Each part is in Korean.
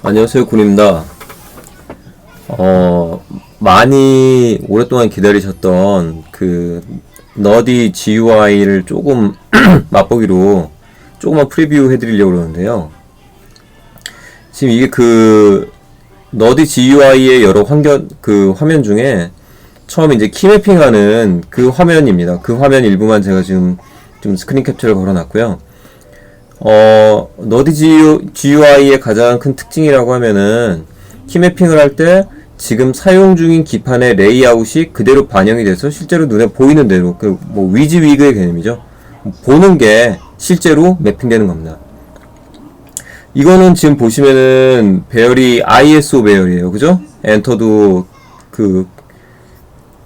안녕하세요, 군입니다. 어, 많이 오랫동안 기다리셨던 그 너디 GUI를 조금 맛보기로 조금만 프리뷰 해드리려고 그러는데요. 지금 이게 그 너디 GUI의 여러 환경 그 화면 중에 처음 이제 키매핑하는 그 화면입니다. 그 화면 일부만 제가 지금 좀 스크린 캡처를 걸어놨고요. 어, 너디 GUI의 가장 큰 특징이라고 하면은 키매핑을 할 때 지금 사용 중인 기판의 레이아웃이 그대로 반영이 돼서 실제로 눈에 보이는 대로 그 뭐 위즈 위그의 개념이죠. 보는 게 실제로 매핑되는 겁니다. 이거는 지금 보시면은 배열이 ISO 배열이에요. 그죠? 엔터도 그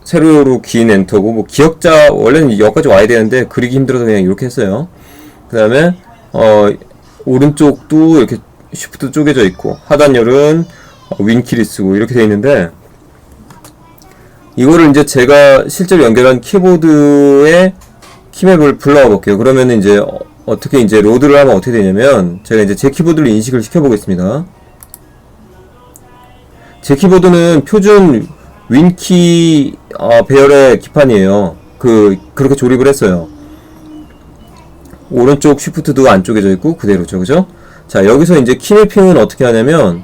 세로로 긴 엔터고 뭐 기억자 원래는 여기까지 와야 되는데 그리기 힘들어서 그냥 이렇게 했어요. 그 다음에 어 오른쪽도 이렇게 쉬프트 쪼개져 있고 하단열은 어, 윈키를 쓰고 이렇게 돼 있는데 이거를 이제 제가 실제로 연결한 키보드에 키맵을 불러와 볼게요. 그러면 이제 어, 어떻게 이제 로드를 하면 어떻게 되냐면 제가 이제 제 키보드를 인식을 시켜 보겠습니다. 제 키보드는 표준 윈키 어, 배열의 기판이에요. 그 그렇게 조립을 했어요. 오른쪽 쉬프트도 안 쪼개져 있고 그대로죠, 그죠? 자 여기서 이제 키 매핑은 어떻게 하냐면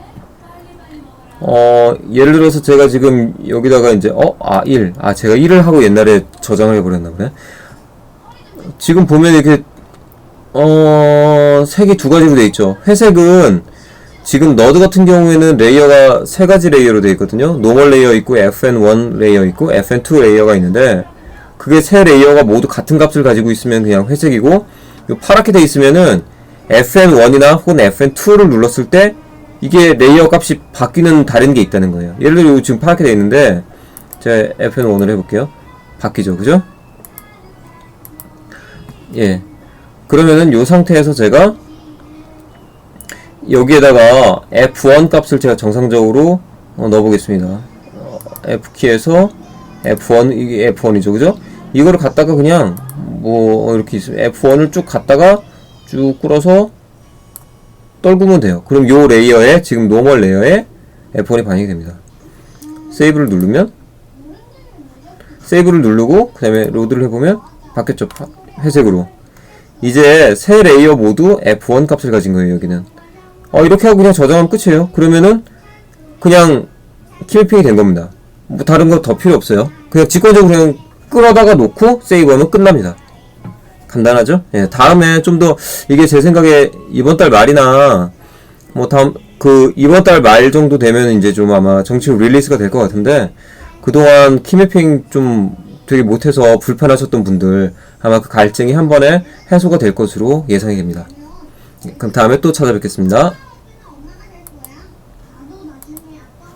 어 예를 들어서 제가 지금 여기다가 이제 어 아 1, 아 제가 1을 하고 옛날에 저장을 해 버렸나 보네. 지금 보면 이렇게 어 색이 두 가지로 돼 있죠. 회색은 지금 너드 같은 경우에는 레이어가 세 가지 레이어로 돼 있거든요. 노멀 레이어 있고 FN1 레이어 있고 FN2 레이어가 있는데 그게 세 레이어가 모두 같은 값을 가지고 있으면 그냥 회색이고 요 파랗게 돼 있으면은 FN1이나 혹은 FN2를 눌렀을 때 이게 레이어 값이 바뀌는 다른 게 있다는 거예요. 예를 들어 요 지금 파랗게 돼 있는데 제가 FN1을 해볼게요. 바뀌죠, 그죠? 예. 그러면은 요 상태에서 제가 여기에다가 F1 값을 제가 정상적으로 어, 넣어보겠습니다. 어, F키에서 F1 이게 F1이죠, 그죠? 이거를 갖다가 그냥 뭐 이렇게 있으면 F1을 쭉 갖다가 쭉 끌어서 떨구면 돼요. 그럼 요 레이어에 지금 노멀 레이어에 F1이 반영이 됩니다. 세이브를 누르면 세이브를 누르고 그 다음에 로드를 해보면 바뀌었죠. 파- 회색으로. 이제 세 레이어 모두 F1 값을 가진 거예요, 여기는. 어, 이렇게 하고 그냥 저장하면 끝이에요. 그러면은 그냥 키매핑이 된 겁니다. 뭐 다른 거 더 필요 없어요. 그냥 직관적으로 그냥 끌어다가 놓고 세이브하면 끝납니다. 간단하죠? 예, 다음에 좀 더 이게 제 생각에 이번 달 말이나 뭐 다음 그 이번 달 말 정도 되면 이제 좀 아마 정식 릴리스가 될 것 같은데 그동안 키매핑 좀 되게 못해서 불편하셨던 분들 아마 그 갈증이 한 번에 해소가 될 것으로 예상이 됩니다. 그럼 다음에 또 찾아뵙겠습니다.